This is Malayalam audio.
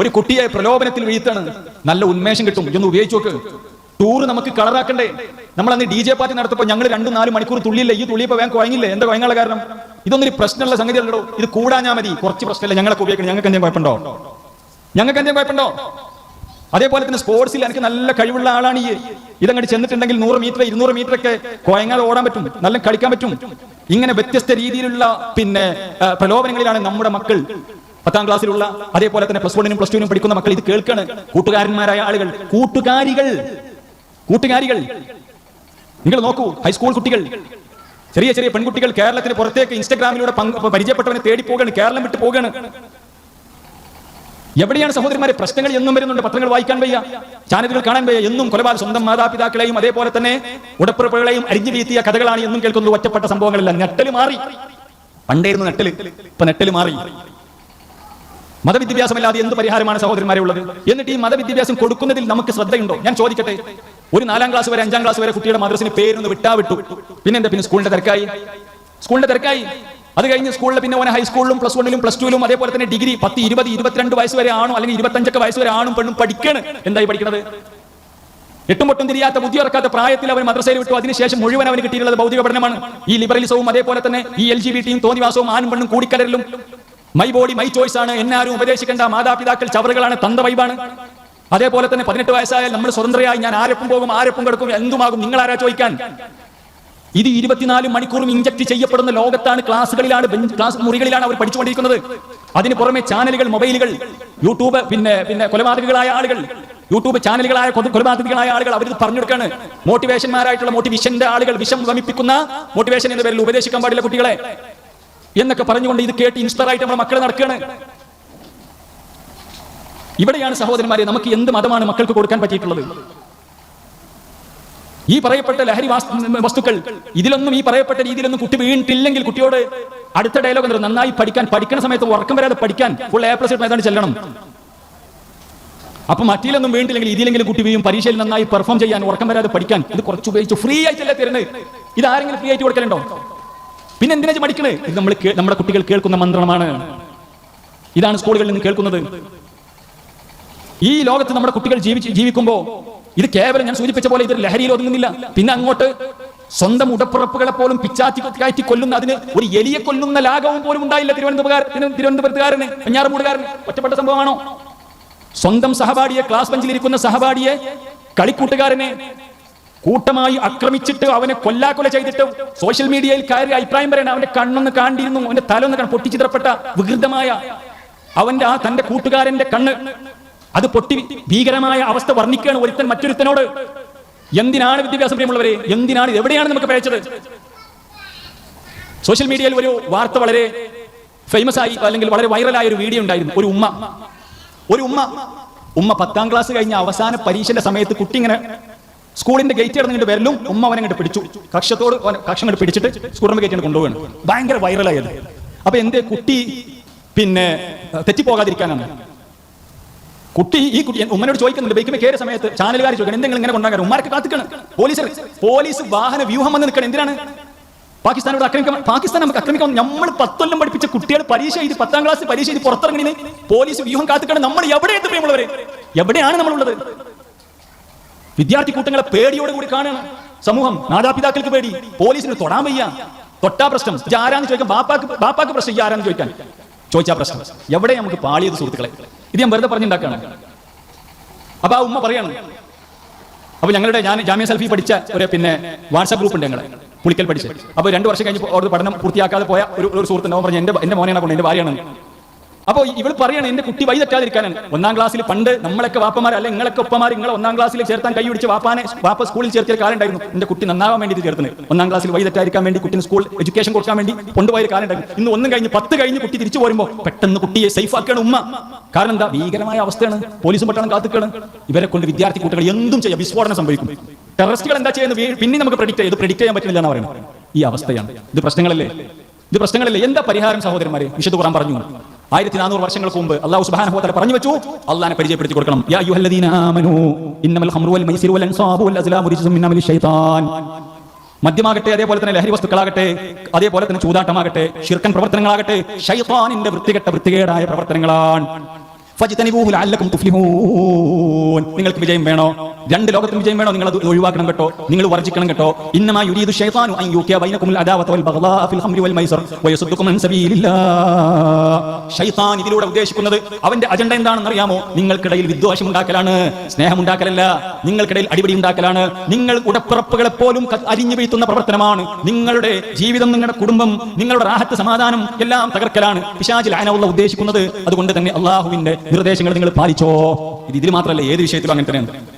ഒരു കുട്ടിയെ പ്രലോഭനത്തിൽ വീഴ്ത്താണ്. നല്ല ഉന്മേഷം കിട്ടും. ഇതൊന്ന് ഉപയോഗിച്ച് നോക്ക്. ടൂർ നമുക്ക് കളറാക്കണ്ടേ നമ്മൾ അന്ന് ഡി ജെ പാർട്ടി നടത്തപ്പോൾ ഞങ്ങൾ രണ്ടു നാല് മണിക്കൂർ തുള്ളിയില്ല? ഈ തുള്ളിയപ്പോൾ വേഗം കുഴങ്ങില്ലേ എന്താ കുഴങ്ങാനുള്ള കാരണം? ഇതൊന്നൊരു പ്രശ്നമുള്ള സംഗതി അല്ലടോ ഇത് കൂടാഞ്ഞാ മതി. കുറച്ച് പ്രശ്നമില്ല ഞങ്ങളൊക്കെ ഉപയോഗിക്കണം. ഞങ്ങൾക്ക് എന്തെങ്കിലും കുഴപ്പമുണ്ടോ? ഞങ്ങൾക്ക് എന്തെങ്കിലും കുഴപ്പമുണ്ടോ? അതേപോലെ തന്നെ സ്പോർട്സിൽ എനിക്ക് നല്ല കഴിവുള്ള ആളാണ് ഈ. ഇതങ്ങോട്ട് ചെന്നിട്ടുണ്ടെങ്കിൽ നൂറ് മീറ്റർ ഇരുന്നൂറ് മീറ്റർ ഒക്കെ കുഴങ്ങാതെ ഓടാൻ പറ്റും. നല്ല കളിക്കാൻ പറ്റും. ഇങ്ങനെ വ്യത്യസ്ത രീതിയിലുള്ള പിന്നെ പ്രലോഭനങ്ങളിലാണ് നമ്മുടെ മക്കൾ. പത്താം ക്ലാസ്സിലുള്ള അതേപോലെ തന്നെ പ്ലസ് വണ്ണിനും പ്ലസ് ടുവിനും പഠിക്കുന്ന മക്കൾ ഇത് കേൾക്കാണ്. കൂട്ടുകാരന്മാരായ ആളുകൾ കൂട്ടുകാരികൾ കൂട്ടുകാരികൾ. നിങ്ങൾ നോക്കൂ ഹൈസ്കൂൾ കുട്ടികൾ ചെറിയ ചെറിയ പെൺകുട്ടികൾ കേരളത്തിന് പുറത്തേക്ക് ഇൻസ്റ്റാഗ്രാമിലൂടെ പരിചയപ്പെട്ടവനെ തേടി പോവുകയാണ് കേരളം വിട്ട് പോവുകയാണ്. എവിടെയാണ് സഹോദരന്മാരെ പ്രശ്നങ്ങൾ എന്നും വരുന്നുണ്ട് പത്രങ്ങൾ വായിക്കാൻ വയ്യ ചാനലുകൾ കാണാൻ വയ്യ എന്നും കൊലപാതക സ്വന്തം മാതാപിതാക്കളെയും അതേപോലെ തന്നെ ഉടപ്പുറപ്പുകളെയും അരിഞ്ഞു വീഴ്ത്തിയ കഥകളാണ് എന്നും കേൾക്കുന്നത് ഒറ്റപ്പെട്ട സംഭവങ്ങളല്ല. നെട്ടൽ മാറി. പണ്ടായിരുന്നു നെട്ടൽ ഇപ്പൊ നെട്ടൽ മാറി. മതവിദ്യാഭ്യാസമല്ലാതെ എന്ത് പരിഹാരമാണ് സഹോദരന്മാരെ ഉള്ളത് എന്നിട്ട് ഈ മതവിദ്യാഭ്യാസം കൊടുക്കുന്നതിൽ നമുക്ക് ശ്രദ്ധയുണ്ടോ? ഞാൻ ചോദിക്കട്ടെ. ഒരു നാലാം ക്ലാസ് വരെ അഞ്ചാം ക്ലാസ് വരെ കുട്ടിയുടെ മദ്രസിന് പേരൊന്ന് വിട്ടാ വിട്ടു പിന്നെന്താ? പിന്നെ സ്കൂളിന്റെ തിരക്കായി. സ്കൂളിന്റെ തിരക്കായി. അത് കഴിഞ്ഞ് സ്കൂളിൽ പിന്നെ ഓനെ ഹൈസ്കൂളിലും പ്ലസ് വണ്ണിലും പ്ലസ് ടുവിലും അതേപോലെ തന്നെ ഡിഗ്രി പത്ത് ഇരുപത് ഇരുപത്തിരണ്ട് വയസ്സ് വരെ ആണോ അല്ലെങ്കിൽ ഇരുപത്തഞ്ചൊക്കെ വയസ്സ് വരെ ആണും പെണ്ണും പഠിക്കാണ്. എന്തായി പഠിക്കുന്നത് എട്ടും പൊട്ടും തിരിയാത്ത ബുദ്ധി ഇറക്കാത്ത പ്രായത്തിൽ അവൻ മദ്രസയിൽ വിട്ടു. അതിനുശേഷം മുഴുവൻ അവന് കിട്ടിയിട്ടുള്ളത് ഭൗതിക പഠനമാണ് ഈ ലിബറലിസവും അതേപോലെ തന്നെ ഈ എൽ ജി ബി ടിയും തോന്നിവാസവും ആണും പെണ്ണും കൂടിക്കലരിലും മൈ ബോഡി മൈ ചോയ്സ് ആണ്. എന്നെ ആരും ഉപദേശിക്കേണ്ട. മാതാപിതാക്കൾ ചവറുകളാണ് തന്ത വൈബാണ്. അതേപോലെ തന്നെ പതിനെട്ട് വയസ്സായാൽ നമ്മൾ സ്വതന്ത്രയായി. ഞാൻ ആരൊപ്പം പോകും ആരൊപ്പം കിടക്കും എന്തുമാകും? നിങ്ങൾ ആരാ ചോദിക്കാൻ? ഇത് ഇരുപത്തിനാല് മണിക്കൂറും ഇഞ്ചക്ട് ചെയ്യപ്പെടുന്ന ലോകത്താണ് ക്ലാസ്സുകളിലാണ് ക്ലാസ് മുറികളിലാണ് അവർ പഠിച്ചുകൊണ്ടിരിക്കുന്നത്. അതിന് പുറമെ ചാനലുകൾ മൊബൈലുകൾ യൂട്യൂബ് പിന്നെ പിന്നെ കൊലപാതകങ്ങളായ ആളുകൾ യൂട്യൂബ് ചാനലുകളായ കൊലപാതകങ്ങളായ ആളുകൾ അവർ പറഞ്ഞെടുക്കാണ്. മോട്ടിവേഷന്മാരായിട്ടുള്ള മോട്ടിവേഷന്റെ ആളുകൾ വിഷം വമിപ്പിക്കുന്ന മോട്ടിവേഷൻ എന്ന പേരിൽ ഉപദേശിക്കാൻ പാടില്ല കുട്ടികളെ. എന്നൊക്കെ പറഞ്ഞുകൊണ്ട് ഇത് കേട്ട് ഇൻസ്പയർ ആയിട്ട് നമ്മുടെ മക്കളെ നടക്കുകയാണ്. ഇവിടെയാണ് സഹോദരന്മാരെ നമുക്ക് എന്ത് മതമാണ് മക്കൾക്ക് കൊടുക്കാൻ പറ്റിയിട്ടുള്ളത്? ഈ പറയപ്പെട്ട ലഹരി വസ്തുക്കൾ ഇതിലൊന്നും ഈ പറയപ്പെട്ട രീതിയിലൊന്നും കുട്ടി വീണിട്ടില്ലെങ്കിൽ കുട്ടിയോട് അടുത്ത ഡയലോഗ് എന്താ നന്നായി പഠിക്കാൻ പഠിക്കുന്ന സമയത്ത് ഉറക്കം വരാതെ പഠിക്കാൻ ഫുൾ എ പ്ലസ് ഏതാണ്ട് ചെല്ലണം. അപ്പൊ മറ്റിലൊന്നും വീണിട്ടില്ലെങ്കിൽ ഇതിലെങ്കിലും കുട്ടി വീഴും. പരീക്ഷയിൽ നന്നായി പെർഫോം ചെയ്യാൻ ഉറക്കം വരാതെ പഠിക്കാൻ. ഇത് കുറച്ച് ഉപയോഗിച്ച് ഫ്രീ ആയിട്ടല്ലേ തരുന്നത്? ഇത് ആരെങ്കിലും ഫ്രീ ആയിട്ട് കൊടുക്കലുണ്ടോ? പിന്നെ എന്തിനാ മടിക്കണേ? ഇത് നമ്മൾ നമ്മുടെ കുട്ടികൾ കേൾക്കുന്ന മന്ത്രമാണ്. ഇതാണ് സ്കൂളുകളിൽ നിന്ന് കേൾക്കുന്നത്. ഈ ലോകത്ത് നമ്മുടെ കുട്ടികൾ ജീവിച്ച് ജീവിക്കുമ്പോ ഇത് കേവലം ഞാൻ സൂചിപ്പിച്ച പോലെ ഇതൊരു ലഹരിയിൽ ഒതുങ്ങുന്നില്ല പിന്നെ അങ്ങോട്ട് സ്വന്തം ഉടപ്പുറപ്പുകളെ പോലും പിച്ചാത്തി കയറ്റി കൊല്ലുന്ന അതിന് ഒരു എലിയെ കൊല്ലുന്ന ലാഘവും പോലും ഉണ്ടായില്ല തിരുവനന്തപുരം തിരുവനന്തപുരത്തുകാരന് പഞ്ഞാറമൂടുകാരന് ഒറ്റപ്പെട്ട സംഭവമാണോ? സ്വന്തം സഹപാഠിയെ ക്ലാസ് ബെഞ്ചിലിരിക്കുന്ന സഹപാഠിയെ കളിക്കൂട്ടുകാരനെ കൂട്ടമായി ആക്രമിച്ചിട്ട് അവനെ കൊല്ലാക്കൊല ചെയ്തിട്ട് സോഷ്യൽ മീഡിയയിൽ കയറി അഭിപ്രായം പറയണം അവന്റെ കണ്ണൊന്ന് കാണ്ടിരുന്നു അവന്റെ തലൊന്ന് പൊട്ടി പൊട്ടിച്ചിതറപ്പെട്ട വികൃതമായ അവന്റെ ആ തന്റെ കൂട്ടുകാരന്റെ കണ്ണ്. അത് പൊട്ടി ഭീകരമായ അവസ്ഥ വർണിക്കുകയാണ് ഒരുത്തൻ മറ്റൊരുത്തനോട്. എന്തിനാണ് വിദ്യാഭ്യാസം പ്രിയമുള്ളവരെ? എന്തിനാണ്? എവിടെയാണ് നമുക്ക് പഴച്ചത് സോഷ്യൽ മീഡിയയിൽ ഒരു വാർത്ത വളരെ ഫേമസ് ആയി അല്ലെങ്കിൽ വളരെ വൈറലായ ഒരു വീഡിയോ ഉണ്ടായിരുന്നു. ഒരു ഉമ്മ. ഒരു ഉമ്മ. ഉമ്മ പത്താം ക്ലാസ് കഴിഞ്ഞ അവസാന പരീക്ഷന്റെ സമയത്ത് കുട്ടി ഇങ്ങനെ സ്കൂളിന്റെ ഗേറ്റ് ഇടുന്നതിന്റെ വരലും ഉമ്മ അവനെ അങ്ങോട്ട് പിടിച്ചു. കക്ഷത്തോട് കക്ഷങ്ങൾ പിടിച്ചിട്ട് സ്കൂളിന്റെ ഗേറ്റ് കൊണ്ടുപോകണം ഭയങ്കര വൈറലായത് അപ്പൊ എന്തേ കുട്ടി പിന്നെ തെറ്റിപ്പോകാതിരിക്കാനാണ്. കുട്ടി ഈ കുട്ടി ഉമ്മനോട് ചോദിക്കുന്നുണ്ട് ബൈക്കിൽ കയറിയ സമയത്ത് ചാനലുകാർ ചോദിക്കണം എന്തെങ്കിലും ഇങ്ങനെ കൊണ്ടാകാൻ ഉമ്മാർക്ക് കാത്തിക്കണം. പോലീസ് പോലീസ് വാഹന വ്യൂഹം വന്ന് നിൽക്കണം എന്തിനാണ്? പാകിസ്ഥാനോട് ആക്രമിക്കാൻ പാകിസ്ഥാൻ നമുക്ക് ആക്രമിക്കാൻ നമ്മൾ പത്തൊല്ലം പഠിപ്പിച്ച കുട്ടികൾ പരീക്ഷ എഴുതി പത്താം ക്ലാസ് പരീക്ഷ എഴുതി പുറത്തിറങ്ങണേ പോലീസ് വ്യൂഹം കാത്തിക്കണം. നമ്മൾ എവിടെ എത്തി പ്രിയമുള്ളവരെ? എവിടെയാണ് നമ്മളുള്ളത്? വിദ്യാർത്ഥി കൂട്ടങ്ങളെ പേടിയോട് കൂടി കാണുകയാണ് സമൂഹം മാതാപിതാക്കൾക്ക് പേടി. പോലീസിന് തൊടാൻ വയ്യ. തൊട്ടാ പ്രശ്നം. ആരാന്ന് ചോദിക്കാൻ? ബാപ്പാക്ക് ബാപ്പാക്ക് പ്രശ്നം. ആരാന്ന് ചോദിക്കാൻ? ചോദിച്ചാ പ്രശ്നം. എവിടെ നമുക്ക് പാളിയത് സുഹൃത്തുക്കളെ? ഇത് ഞാൻ വെറുതെ പറഞ്ഞുണ്ടാക്കാണ്. അപ്പൊ ആ ഉമ്മ പറയാണ്. അപ്പൊ ഞങ്ങളുടെ ഞാൻ ജാമ്യ സെൽഫി പഠിച്ച ഒരു പിന്നെ വാട്സാപ്പ് ഗ്രൂപ്പ് ഉണ്ട് ഞങ്ങളെ. പുളിക്കൽ പഠിച്ച്. അപ്പൊ രണ്ട് വർഷം കഴിഞ്ഞ് അവിടെ പഠനം പൂർത്തിയാക്കാതെ പോയ ഒരു ഒരു സുഹൃത്തുണ്ട്. അവൻ പറഞ്ഞു എന്റെ എന്റെ മോനെയാണ് കൊണ്ട് എന്റെ ഭാര്യയാണ്. അപ്പൊ ഇവൾ പറയാണ് എന്റെ കുട്ടി വഴി ഒന്നാം ക്ലാസ്സിൽ പണ്ട് നമ്മളൊക്കെ വാപ്പമാർ അല്ലെങ്കിൽ നിങ്ങളൊക്കെ ഒപ്പമാർ നിങ്ങൾ ഒന്നാം ക്ലാസ്സിൽ ചേർത്താൻ കൈ പിടിച്ച് വാപ്പാനെ വാപ്പ സ്കൂളിൽ ചേർത്തിയ കാലം ഉണ്ടായിരുന്നു എന്റെ കുട്ടി നന്നാവാൻ വേണ്ടി ചേർത്തത്. ഒന്നാം ക്ലാസ്സിൽ വഴി വേണ്ടി കുട്ടിന് സ്കൂൾ എഡ്യൂക്കേഷൻ കൊടുക്കാൻ വേണ്ടി കൊണ്ടുപോയ കാലുണ്ടായിരുന്നു ഇന്ന് ഒന്നും കഴിഞ്ഞ് പത്ത് കഴിഞ്ഞ് കുട്ടി തിരിച്ചു പോരുമ്പോൾ പെട്ടെന്ന് കുട്ടിയെ സേഫ് ആക്കുകയാണ് ഉമ്മ. കാരണം എന്താ? ഭീകരമായ അവസ്ഥയാണ്. പോലീസും പട്ടണം കാത്തുക്കാണ്. ഇവരെ കൊണ്ട് വിദ്യാർത്ഥി കുട്ടികൾ എന്തും ചെയ്യാം. വിസ്ഫോടനം സംഭവിക്കും. ടെററിസ്റ്റുകൾ എന്താ ചെയ്യുന്നത്? പിന്നെ നമുക്ക് പ്രഡിക്റ്റ് ചെയ്ത് പ്രഡിക്റ്റ് ചെയ്യാൻ പറ്റില്ല എന്നാണ് പറയുന്നത്. ഈ അവസ്ഥയാണ്. ഇത് പ്രശ്നങ്ങളല്ലേ? ഇത് പ്രശ്നങ്ങളല്ലേ? എന്താ പരിഹാരം സഹോദരന്മാരെ? വിശുദ്ധ ഖുറാൻ പറഞ്ഞു. ആയിരത്തി നാനൂറ് വർഷങ്ങൾക്ക് മുമ്പ് അള്ളാഹു വതആല പറഞ്ഞു വെച്ചു. അള്ളാഹിനെ പരിചയപ്പെടുത്തി കൊടുക്കണം. യാ ഇന്നമൽ ഖംറു വൽ വൽ അൻസാബു വൽ മിൻ മദ്യമാകട്ടെ അതേപോലെ തന്നെ ലഹരി വസ്തുക്കളാകട്ടെ അതേപോലെ തന്നെ ചൂതാട്ടമാകട്ടെ ശിർക്കൻ പ്രവർത്തനങ്ങളാകട്ടെ ഷൈത്താനിന്റെ വൃത്തികെട്ട വൃത്തികേടായ പ്രവർത്തനങ്ങളാണ്. നിങ്ങൾക്ക് വിജയം വേണോ? രണ്ട് ലോകത്തും വിജയം വേണോ? നിങ്ങൾ അത് ഒഴിവാക്കണം കേട്ടോ. നിങ്ങൾ വർജിക്കണം കേട്ടോ. ഇന്നമാ യുരീദു അൻ യുഖിയ അദാവത വൽ ഫിൽ വൽ മൈസർ സബീലില്ലാ. ഇതിലൂടെ ഉദ്ദേശിക്കുന്നത് അവന്റെ അജണ്ട എന്താണെന്ന് അറിയാമോ നിങ്ങൾക്കിടയിൽ വിദ്വേഷം ഉണ്ടാക്കലാണ് സ്നേഹം ഉണ്ടാക്കലല്ല നിങ്ങൾക്കിടയിൽ അടിപിടി ഉണ്ടാക്കലാണ് നിങ്ങൾ ഉടപ്പിറപ്പുകളെ പോലും അരിഞ്ഞു വീഴ്ത്തുന്ന പ്രവർത്തനമാണ്. നിങ്ങളുടെ ജീവിതം നിങ്ങളുടെ കുടുംബം നിങ്ങളുടെ റാഹത്ത് സമാധാനം എല്ലാം തകർക്കലാണ്. പിശാചിൽ അനവുള്ള ഉദ്ദേശിക്കുന്നത്. അതുകൊണ്ട് തന്നെ അള്ളാഹുവിന്റെ നിർദ്ദേശങ്ങൾ നിങ്ങൾ പാലിച്ചോ? ഇത് ഇതിൽ മാത്രമല്ല ഏത് വിഷയത്തിലും അങ്ങനെ തന്നെയാണ്.